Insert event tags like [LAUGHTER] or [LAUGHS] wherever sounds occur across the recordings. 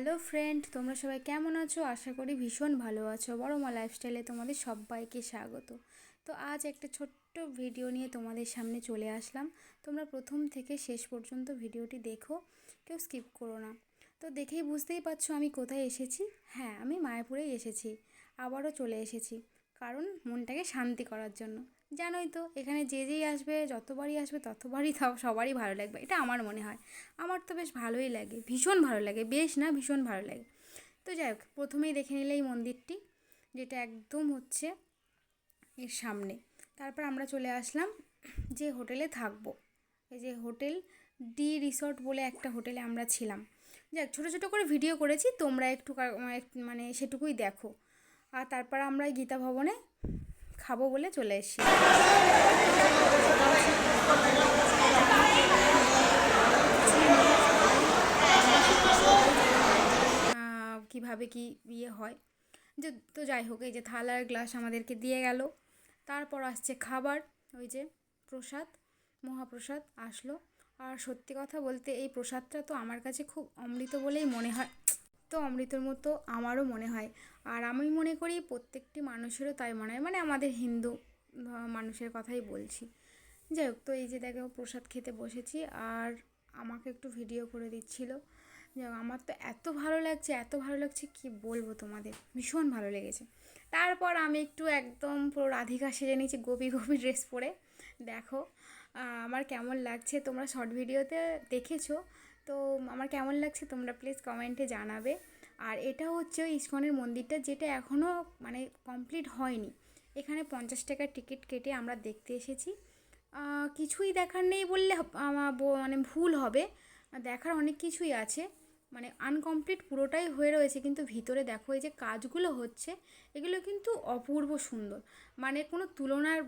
Hello friend, তোমরা সবাই কেমন আছো? আশা করি ভীষণ ভালো আছো। বড় মা লাইফস্টাইলে তোমাদের সবাইকে স্বাগত। তো আজ একটা ছোট্ট ভিডিও নিয়ে তোমাদের সামনে চলে আসলাম। তোমরা প্রথম থেকে শেষ পর্যন্ত ভিডিওটি দেখো, কেউ স্কিপ করো না। তো দেখেই বুঝতেই পারছ আমি কোথায় এসেছি? হ্যাঁ আমি মায়াপুরেই এসেছি। আবারও চলে এসেছি, কারণ মনটাকে শান্তি করার জন্য। জানোই তো, এখানে যে যেই আসবে যতবারই আসবে ততবারই তাও সবারই ভালো লাগবে, এটা আমার মনে হয়। আমার তো বেশ ভালোই লাগে, ভীষণ ভালো লাগে, বেশ না, ভীষণ ভালো লাগে। তো যাই হোক, প্রথমেই দেখে নিলে এই মন্দিরটি, যেটা একদম হচ্ছে এর সামনে। তারপর আমরা চলে আসলাম যে হোটেলে থাকব। এই যে হোটেল ডি রিসর্ট বলে একটা হোটেলে আমরা ছিলাম। যাক ছোটো ছোটো করে ভিডিও করেছি, তোমরা একটু একটু মানে সেটুকুই দেখো। আর তারপর আমরা গীতা ভবনে খাব বলে চলে এসেছি। কীভাবে কি ইয়ে হয়? যে, তো যাই হোক, এই যে থালার গ্লাস আমাদেরকে দিয়ে গেল। তারপর আসছে খাবার, ওই যে প্রসাদ, মহাপ্রসাদ আসলো। আর সত্যি কথা বলতে এই প্রসাদটা তো আমার কাছে খুব অমৃত বলেই মনে হয়। তো অমৃতর মতো আমারও মনে হয়। আর আমি মনে করি প্রত্যেকটি মানুষেরও তাই মনে হয়। মানে আমাদের হিন্দু মানুষের কথাই বলছি। যাই হোক, তো এই যে দেখো প্রসাদ খেতে বসেছি আর আমাকে একটু ভিডিও করে দিচ্ছিল। যাই আমার তো এত ভালো লাগছে, এত ভালো লাগছে কি বলব তোমাদের? ভীষণ ভালো লেগেছে। তারপর আমি একটু একদম পুরো রাধিকা সেজে নিয়েছি গোপি গোপি ড্রেস পরে। দেখো আমার কেমন লাগছে? তোমরা শর্ট ভিডিওতে দেখেছ। তো আমার কেমন লাগছে তোমরা প্লিজ কমেন্টে জানাবে। আর এটা হচ্ছে ওই ইস্কনের মন্দিরটা যেটা এখনও মানে কমপ্লিট হয়নি। এখানে পঞ্চাশ টাকার টিকিট কেটে আমরা দেখতে এসেছি। কিছুই দেখার নেই বললে মানে ভুল হবে। দেখার অনেক কিছুই আছে। মানে আনকমপ্লিট পুরোটাই হয়ে রয়েছে, কিন্তু ভিতরে দেখো এই যে কাজগুলো হচ্ছে, এগুলো কিন্তু অপূর্ব সুন্দর। মানে কোনো তুলনার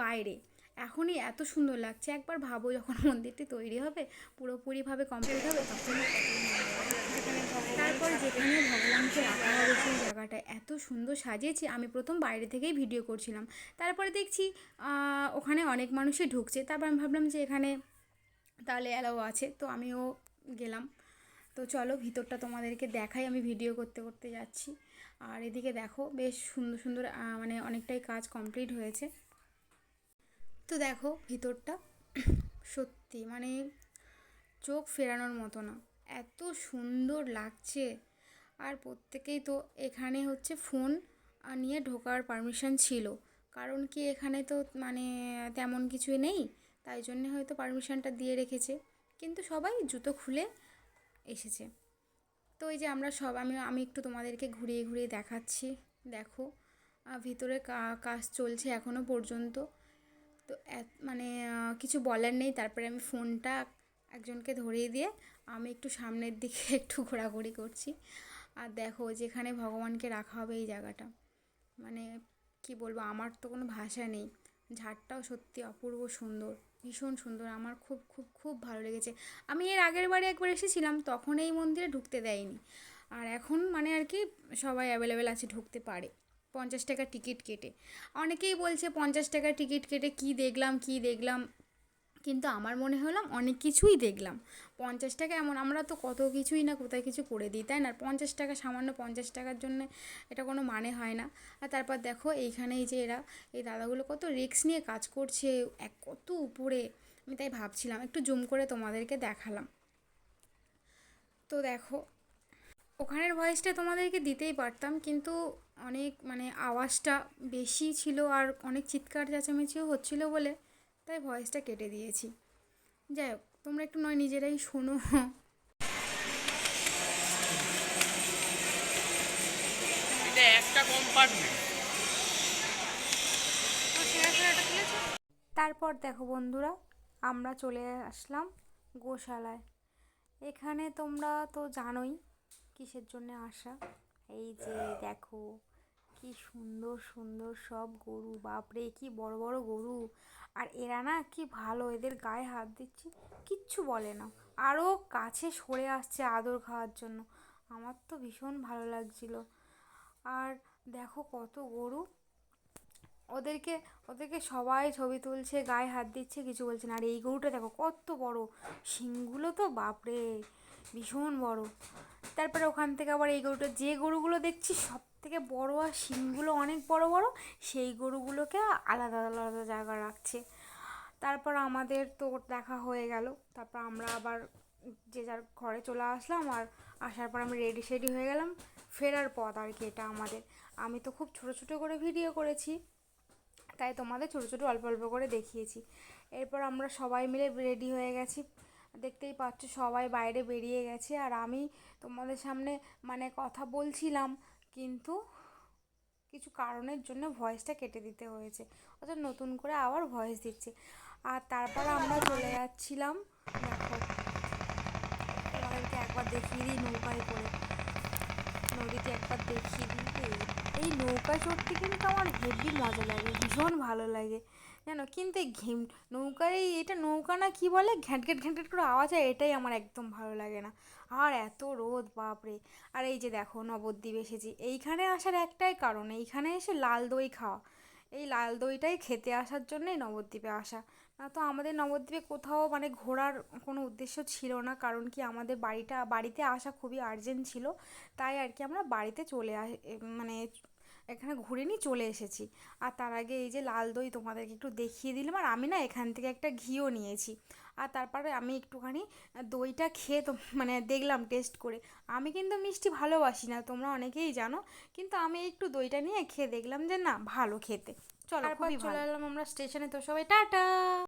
বাইরে। এখনই এত সুন্দর লাগছে। একবার ভাবো যখন মন্দিরটি তৈরি হবে, পুরোপুরিভাবে কমপ্লিট হবে তখন তারপর যেখানে ভগবানকে রাখা হবে সেই জায়গাটা এত সুন্দর সাজিয়েছি। আমি প্রথম বাইরে থেকেই ভিডিও করছিলাম। তারপরে দেখছি ওখানে অনেক মানুষই ঢুকছে। তারপর আমি ভাবলাম যে এখানে তাহলে অ্যালাও আছে। তো আমিও গেলাম। তো চলো ভিতরটা তোমাদেরকে দেখাই। আমি ভিডিও করতে করতে যাচ্ছি। আর এদিকে দেখো, বেশ সুন্দর সুন্দর মানে অনেকটাই কাজ কমপ্লিট হয়েছে। তো দেখো ভিতরটা সত্যি মানে চোখ ফেরানোর মতো না। এত সুন্দর লাগছে। আর প্রত্যেকেই তো এখানে হচ্ছে ফোন নিয়ে ঢোকার পারমিশন ছিল। কারণ কি এখানে তো মানে তেমন কিছুই নেই, তাই জন্যে হয়তো পারমিশনটা দিয়ে রেখেছে। কিন্তু সবাই জুতো খুলে এসেছে। তো এই যে আমরা সব আমি আমি একটু তোমাদেরকে ঘুরিয়ে ঘুরিয়ে দেখাচ্ছি। দেখো ভিতরে কাজ চলছে এখনও পর্যন্ত। তো মানে কিছু বলার নেই। তারপরে আমি ফোনটা একজনকে ধরিয়ে দিয়ে আমি একটু সামনের দিকে [LAUGHS] একটু ঘোরাঘুরি করছি। আর দেখো যেখানে ভগবানকে রাখা হবে এই জায়গাটা মানে কি বলব, আমার তো কোনো ভাষা নেই। ঝাড়টাও সত্যি অপূর্ব সুন্দর, ভীষণ সুন্দর। আমার খুব খুব খুব ভালো লেগেছে। আমি এর আগের বারে একবার এসেছিলাম, তখন এই মন্দিরে ঢুকতে দেয়নি। আর এখন মানে আর কি সবাই অ্যাভেলেবেল আছে, ঢুকতে পারে। পঞ্চাশ টাকা টিকিট কেটে। অনেকেই বলছে পঞ্চাশ টাকা টিকিট কেটে কি দেখলাম কি দেখলাম। কিন্তু আমার মনে হলাম অনেক কিছুই দেখলাম। পঞ্চাশ টাকা এমন, আমরা তো কত কিছুই না কোথায় কিছু করে দিই, তাই না? পঞ্চাশ টাকা, সামান্য পঞ্চাশ টাকার জন্য এটা কোনো মানে হয় না। আর তারপর দেখো এইখানে এই যে এরা, এই দাদাগুলো কত রিস্ক নিয়ে কাজ করছে, এক কত উপরে। আমি তাই ভাবছিলাম, একটু জুম করে তোমাদেরকে দেখালাম। তো দেখো ওখানের ভয়েসটা তোমাদেরকে দিতেই পারতাম কিন্তু অনেক মানে আওয়াজটা বেশি ছিল আর অনেক চিৎকার চেঁচামেচিও হচ্ছিল বলে তাই ভয়েসটা কেটে দিয়েছি। যাই হোক তোমরা একটু নয় নিজেরাই শোনো। এটা একটা কম্পার্টমেন্ট তারপর দেখো বন্ধুরা আমরা চলে আসলাম গোশালায়। এখানে তোমরা তো জানোই কিসের জন্য আসা? এই যে দেখো কি সুন্দর সুন্দর সব গরু বাপরে কি বড় বড় গরু। আর এরা না কি ভালো এদের গায়ে হাত দিচ্ছি কিচ্ছু বলে না। আরও কাছে সরে আসছে আদর খাওয়ার জন্য। আমার তো ভীষণ ভালো লাগছিল। আর দেখো কত গরু। ওদেরকে ওদেরকে সবাই ছবি তুলছে গায়ে হাত দিচ্ছে কিছু বলছে না। আর এই গরুটা দেখো কত বড়। শিংগুলো তো বাপরে ভীষণ বড়। তারপরে ওখান থেকে আবার এই গরুটা, যে গরুগুলো দেখছি সব থেকে বড় আর শিংগুলো অনেক বড় বড়, সেই গরুগুলোকে আলাদা আলাদা জায়গা রাখছে। তারপর আমাদের তো দেখা হয়ে গেল। তারপর আমরা আবার যে যার ঘরে চলে আসলাম আর আসার পর আমি রেডি সেডি হয়ে গেলাম। ফেরার পথ আর কি এটা আমাদের। আমি তো খুব ছোটো ছোটো করে ভিডিও করেছি, তাই তোমাদের ছোটো ছোটো অল্প অল্প করে দেখিয়েছি। এরপর আমরা সবাই মিলে রেডি হয়ে গেছি। দেখতেই পাচ্ছ সবাই বাইরে বেরিয়ে গেছে আর আমি তোমাদের সামনে মানে কথা বলছিলাম, কিন্তু কিছু কারণের জন্য ভয়েসটা কেটে দিতে হয়েছে। অর্থাৎ নতুন করে আবার ভয়েস দিচ্ছে। আর তারপর আমরা চলে যাচ্ছিলাম, দেখো, তোমাদেরকে একবার দেখিয়ে দিই নৌকায় করে। নদীতে একবার দেখিয়ে দিই। এই নৌকা চড়তে কিন্তু আমার হেভি মজা লাগে, ভীষণ ভালো লাগে। জানো, কিন্তু এই ঘেম নৌকায় এটা নৌকা না কী বলে? ঘ্যাঁটঘ্যাট ঘ্যাঁটঘ্যাট করে আওয়াজ হয়, এটাই আমার একদম ভালো লাগে না। আর এত রোদ, বাপরে। আর এই যে দেখো, নবদ্বীপ এসেছি। এইখানে আসার একটাই কারণ, এইখানে এসে লাল দই খাওয়া। এই লাল দইটাই খেতে আসার জন্যই নবদ্বীপে আসা। না তো আমাদের নবদ্বীপে কোথাও মানে ঘোরার কোনো উদ্দেশ্য ছিল না, কারণ কি আমাদের বাড়িটা, বাড়িতে আসা খুবই আর্জেন্ট ছিল। তাই আর কি আমরা বাড়িতে চলে আস মানে এখানে ঘুরে নিয়ে চলে এসেছি। আর তার আগে এই যে লাল দই তোমাদেরকে একটু দেখিয়ে দিলাম। আর আমি না এখান থেকে একটা ঘিও নিয়েছি। আর তারপরে আমি একটুখানি দইটা খেয়ে তো মানে দেখলাম টেস্ট করে। আমি কিন্তু মিষ্টি ভালোবাসি না তোমরা অনেকেই জানো। কিন্তু আমি একটু দইটা নিয়ে খেয়ে দেখলাম যে না ভালো খেতে। চলো তারপর চলে এলাম আমরা স্টেশনে তো সবাই টাটা!